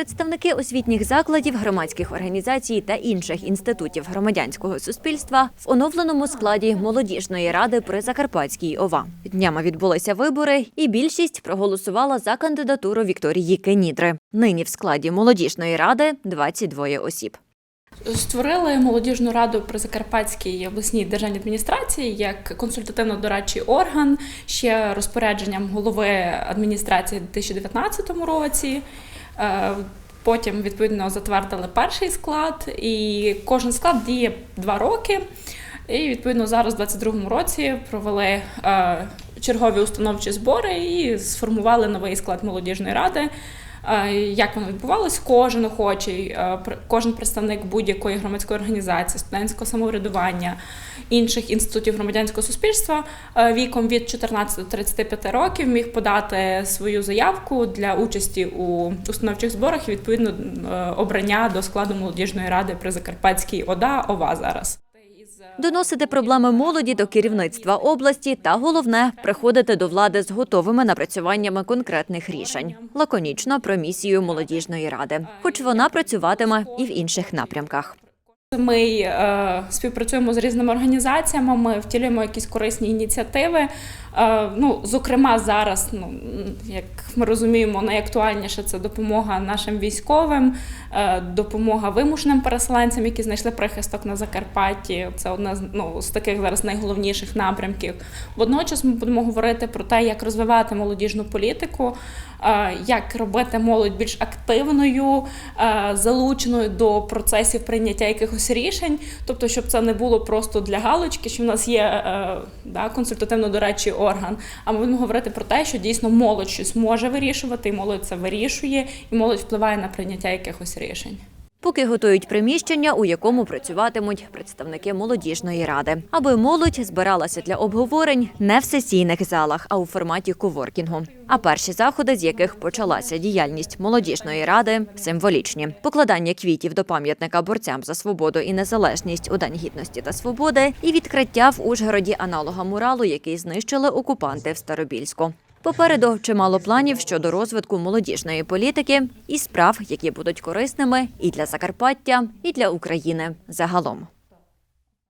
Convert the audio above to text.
Представники освітніх закладів, громадських організацій та інших інститутів громадянського суспільства в оновленому складі молодіжної ради при Закарпатській ОВА. Днями відбулися вибори, і більшість проголосувала за кандидатуру Вікторії Кенідри. Нині в складі молодіжної ради 22 осіб. Створили молодіжну раду при Закарпатській обласній державній адміністрації як консультативно-дорадчий орган ще розпорядженням голови адміністрації у 2019 році. Е, Потім відповідно затвердили перший склад, і кожен склад діє два роки. І відповідно зараз, у 2022 році, провели е, чергові установчі збори і сформували новий склад молодіжної ради. Е, Як воно відбувалось? Кожен охочий, е, кожен представник будь-якої громадської організації, студентського самоврядування, інших інститутів громадянського суспільства е, віком від 14 до 35 років міг подати свою заявку для участі у установчих зборах і відповідно обрання до складу молодіжної ради при Закарпатській ОДА ОВА зараз. Доносити проблеми молоді до керівництва області та головне приходити до влади з готовими напрацюваннями конкретних рішень. Лаконічно про місію молодіжної ради, хоч вона працюватиме і в інших напрямках. Ми е, співпрацюємо з різними організаціями, ми втілюємо якісь корисні ініціативи. Е, ну, зокрема, зараз, ну як ми розуміємо, найактуальніше це допомога нашим військовим, е, допомога вимушеним переселенцям, які знайшли прихисток на Закарпатті. Це одна з ну з таких зараз найголовніших напрямків. Водночас ми будемо говорити про те, як розвивати молодіжну політику, е, як робити молодь більш активною, залученою до процесів прийняття якихось рішень, тобто, щоб це не було просто для галочки, що в нас є да, консультативно-дорадчий орган. А ми будемо говорити про те, що дійсно молодь щось може вирішувати, і молодь це вирішує, і молодь впливає на прийняття якихось рішень. Поки готують приміщення, у якому працюватимуть представники молодіжної ради, аби молодь збиралася для обговорень не в сесійних залах, а у форматі коворкінгу. А перші заходи, з яких почалася діяльність молодіжної ради, символічні: покладання квітів до пам'ятника борцям за свободу і незалежність у День гідності та свободи, і відкриття в Ужгороді аналога муралу, який знищили окупанти в Старобільську. Попереду чимало планів щодо розвитку молодіжної політики і справ, які будуть корисними і для Закарпаття, і для України загалом.